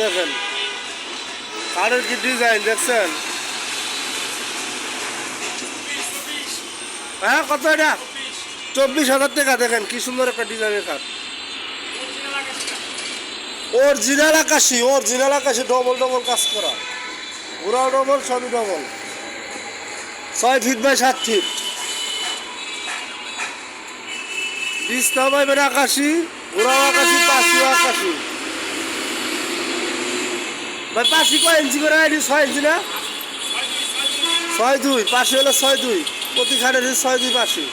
দেখেন। কাঠের কি ডিজাইন দেখছেন? হ্যাঁ কত এটা? চব্বিশ হাজার টাকা, দেখেন, কি সুন্দর একটা ডিজাইনের কাঠ অরিজিনাল আকাশি অরিজিনাল আকাশি ডবল ডবল কাজ করা। ওরাও ডবল সবই ডবল ছয় ফিট বাই সাত ফিট বিছনা পাইবেন আকাশি ওরাও আকাশি পাশিও আকাশি। ভাই পাশি কয় ইঞ্চি করে? আইডি ছয় ইঞ্চি না? ছয় দুই পাশি হলো ছয় দুই। প্রতি খাটের ছয় দুই পাশি